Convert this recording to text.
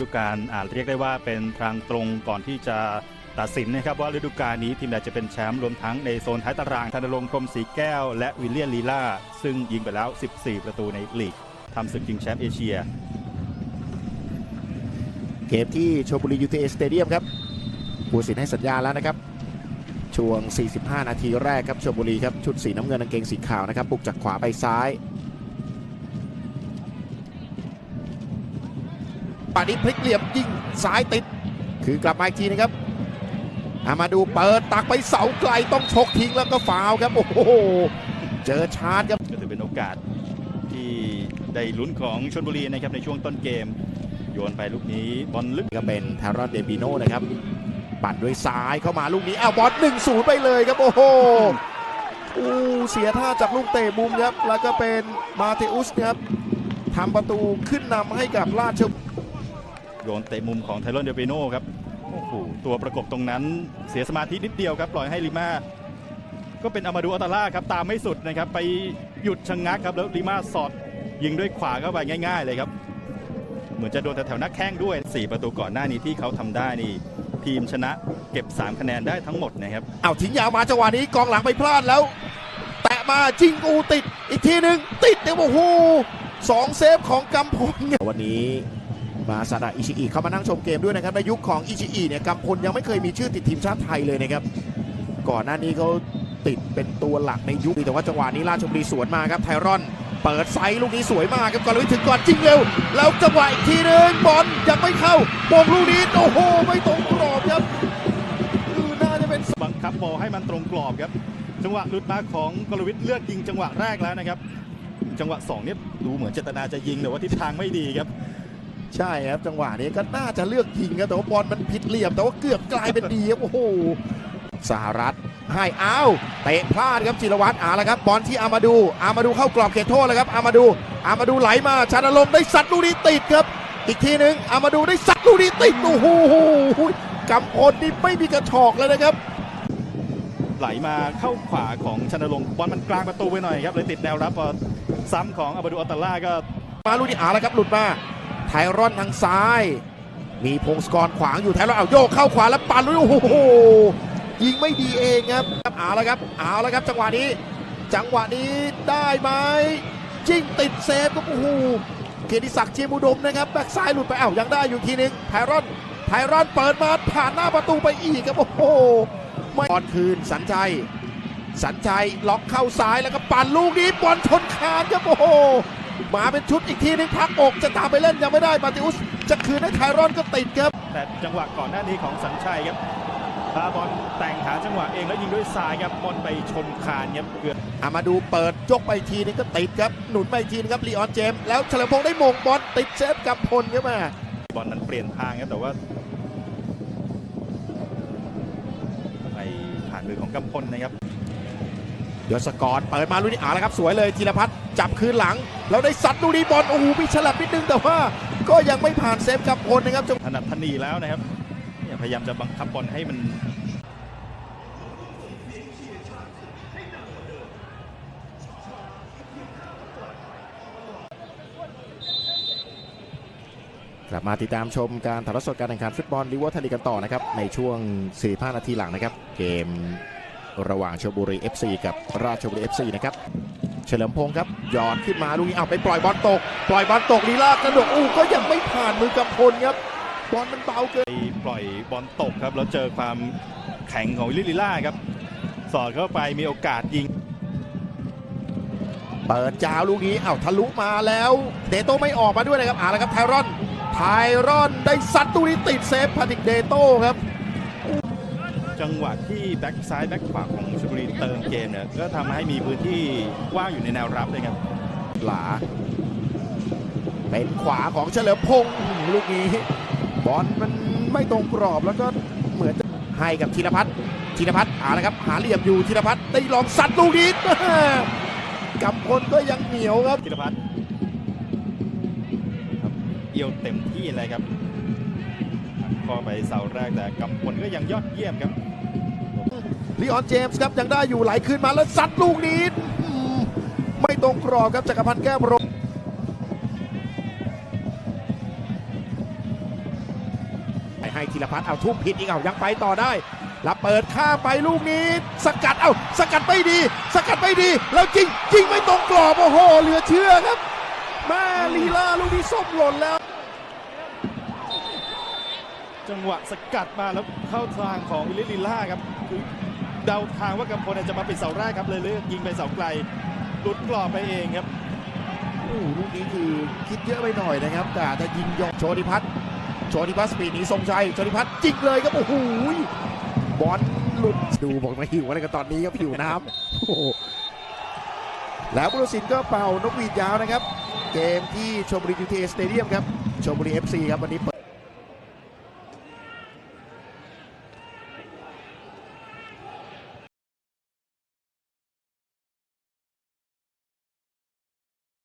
ฤดูกาลอาจเรียกได้ว่าเป็นทางตรงก่อนที่จะตัดสินนะครับว่าฤดูกาลนี้ทีมใดจะเป็นแชมป์รวมทั้งในโซนท้ายตารางธนรงค์พรมศรีแก้ว และวิลเลียนลีล่าซึ่งยิงไปแล้ว 14 ประตูในลีกทำศึกชิงแชมป์เอเชีย เกมที่ชลบุรียู t เอสเตเดียมครับผู้สินให้สัญญาแล้วนะครับ ช่วง 45 นาทีแรกครับชลบุรีครับชุดสีน้ำเงินกางเกงสีขาวนะครับบุกจากขวาไปซ้าย ป่านนี้พลิกเหลี่ยมยิงซ้ายติด คือกลับมาอีกทีนะครับอามาดูเปิดตักไปเสาไกลต้องชกทิ้งแล้วก็ฟาวล์ครับ โอ้โห เจอชาร์จครับก็ถือเป็นโอกาสที่ได้ลุ้นของชลบุรีนะครับในช่วงต้นเกม โยนไปลูกนี้บอลลึกก็เป็นทารอนเดบิโนนะครับปัดด้วยซ้ายเข้ามาลูกนี้อ้าวบอลหนึ่งศูนย์ไปเลยครับ โอ้โหอู้เสียท่าจากลูกเตะมุมครับ แล้วก็เป็นมาเทอุสครับทำประตูขึ้นนำให้กับราชบุรี โยนเตะมุมของไทรอนเดเปโนครับโอ้โหตัวประกบตรงนั้นเสียสมาธินิดเดียวครับ ปล่อยให้ลิมาก็เป็นอามาดูอัตาล่าครับ ตามไม่สุดนะครับ ไปหยุดชะงงักครับ แล้วลิมาสอดยิงด้วยขวาเข้าไปง่าย ๆ เลยครับ เหมือนจะโดนแถวๆหน้าแข้งด้วย 4 ประตูก่อนหน้านี้ที่เขาทำได้นี่ ทีมชนะเก็บ 3 คะแนนได้ทั้งหมดนะครับเอาทิ้งยาวมาจังหวะนี้กองหลังไปพลาดแล้ว แตะมาจิงอูติดอีกทีหนึ่งติดเนี่ยโอ้โห สองเซฟของกำพลเนี่ยวันนี้มาซาดะอิชิอิเข้ามานั่งชมเกมด้วยนะครับในยุคของอิชิอิเนี่ยกำพลยังไม่เคยมีชื่อติดทีมชาติไทยเลยนะครับ ก่อนหน้านี้เขาติดเป็นตัวหลักในยุคแต่ว่าจังหวะนี้ราชบุรีสวนมาครับไทรอน เปิดไซส์ลูกนี้สวยมากครับก่อนเลยถึงก่อนจริงเร็ว แล้วจังหวะอีกทีหนึงบอลยังไม่เข้าโป่งลูกนี้โอ้โหไม่ตรงกรอบครับอือน่าจะเป็นบังคับบอลให้มันตรงกรอบครับ จังหวะหลุดมาของกรวิทย์เลือกยิงจังหวะแรกแล้วนะครับ จังหวะ2เนี่ยดูเหมือนเจตนาจะยิงแต่ว่าทิศทางไม่ดีครับ ใช่ครับจังหวะนี้ก็น่าจะเลือกยิงครับแต่ว่าบอลมันผิดเหลี่ยม แต่ว่าเกือบกลายเป็นดีครับโอ้โหสหรัฐให้อ้าวเตะพลาดครับจิรวัตรอ่าแล้วครับบอลที่อามาดู อามาดูเข้ากรอบเขตโทษแล้วครับอามาดู อามาดูไหลมาชานลมได้สัตว์ลูกนี้ติดครับ อีกทีหนึ่งอามาดูได้สัตว์ลูกนี้ติดโอ้โหกำพลนี่ไม่มีกระชอกเลยนะครับ ไหลมาเข้าขวาของชนรงค์บอลมันกลางประตูไปหน่อยครับเลยติดแนวรับพอ ซ้ำของอาบาดูอัตตาล่าก็มาลูกนี้อาแล้วครับหลุดมาไทรอนทางซ้าย มีพงศกรขวางอยู่ไทรอนเอาโยกเข้าขวาแล้วปันลูกโอ้โหยิงไม่ดีเองครับเอาแล้วครับเอาแล้วครับ จังหวะนี้ จังหวะนี้ได้ไหมจิ้งติดเซฟครับโอ้โหเกียรติศักดิ์เจียมอุดมนะครับแบ็กซ้ายหลุดไปเอ้ายังได้อยู่ทีนึงไทรอนไทรอนเปิดมาผ่านหน้าประตูไปอีกครับโอ้โหไม่บอลคืนสัญชัย สัญชัยล็อกเข้าซ้ายแล้วก็ปั่นลูกนี้บอลชนคานครับโอ้โหมาเป็นชุดอีกทีนึงพักอกจะตามไปเล่นยังไม่ได้มาติอุสจะคืนให้ไทรอนก็ติดครับ แต่จังหวะก่อนหน้านี้ของสัญชัยครับพาบอลแต่งหาจังหวะเองแล้วยิงด้วยซ้ายครับบอลไปชนคานครับเกือบอามาดูเปิดยกไปอีกทีนึงก็ติดครับหนุนไปอีกทีนึงครับลีออนเจมส์แล้วเฉลิมพงษ์ได้มงบอลติดเซฟกับพลครับมาบอลนั้นเปลี่ยนทางครับแต่ว่าไปผ่านมือของกำพลนะครับ ยศกรเปิดมาลูกนี้อ่าแล้วครับสวยเลยธีรพัฒน์จับคืนหลัง แล้วได้ซัดลูกนี้บอลโอ้โหมีฉลับนิดนึงแต่ว่าก็ยังไม่ผ่านเซฟกับพลนะครับจังถนัดทนีแล้วนะครับเนี่ยพยายามจะบังคับบอลให้มันกลับมาติดตามชมการถ่ายทอดสดการแข่งขันฟุตบอลลิเวอร์ทันลีกันต่อนะครับ ในช่วง 45 นาทีหลังนะครับ เกม ระหว่างชลบุรี FC กับราชบุรี FC นะครับเฉลิมพงศ์ครับหยอดขึ้นมาลูกนี้เอาไปปล่อยบอลตก ปล่อยบอลตกลีลากระโดดอู้ก็ยังไม่ผ่านมือกำพลครับบอลมันเบาเกินไปปล่อยบอลตกครับแล้วเจอความแข็งของลิลิล่าครับ สอดเข้าไปมีโอกาสยิง เปิดจาวลูกนี้เอ้าทะลุมาแล้วเดโต้ไม่ออกมาด้วยนะครับอ่าแล้วครับไทรอนไทรอนได้ซัดลูกนี้ติดเซฟพาติกเดโต้ครับ จังหวะที่แบ็กซ้ายแบ็กขวาของชลบุรีเติมเกมเนี่ยก็ทำให้มีพื้นที่ว่างอยู่ในแนวรับเลยครับหลา เป็นขวาของเฉลิมพงศ์ลูกนี้บอลมันไม่ตรงกรอบแล้วก็เหมือนจะให้กับธีรพัฒน์ธีรพัฒน์อ่านะครับ หาเหลี่ยมอยู่ธีรพัฒน์ได้ลองซัดลูกนี้กำพลก็ยังเหนียวครับธีรพัฒน์ครับเอี่ยวเต็มที่เลยครับพอไปเสาแรกแต่กำพลก็ยังยอดเยี่ยมครับ ลีออนเจมส์ครับยังได้อยู่ไหลคืนมาแล้วซัดลูกนี้ไม่ตรงกรอบครับจักรพันธ์แก้วพรมให้ธีรพัฒน์เอาทุ่มผิดอีกเอายังไปต่อได้แล้วเปิดข้าไปลูกนี้ สกัดเอาสกัดไม่ดี สกัดไม่ดี แล้วจริงจริงไม่ตรงกรอบโอ้โหเหลือเชื่อครับแม่ลีลาลูกนี้ส้มหล่นแล้ว จังหวะสกัดมาแล้วเข้าทางของวิลลิล่าครับคือ เดาทางว่ากำพลจะมาปิดเสาแรกครับเลยเลือกยิงไปเสาไกลหลุดกรอบไปเองครับโอ้ลูกนี้คือคิดเยอะไปหน่อยนะครับ แต่จะยิงยองโชติพัฒน์โชติพัฒน์สปีดหนีทรงชัยโชติพัฒน์จิกเลยครับโอ้โหบอลหลุดดูบอกมาหิวอะไรกันตอนนี้ครับหิวน้ำโอ้โหแล้วบุรุษินก็เป่านกหวีดยาวนะครับ เกมที่ชมบุรียูเทสเตเดียมครับชมบุรี FC ครับวันนี้เปิด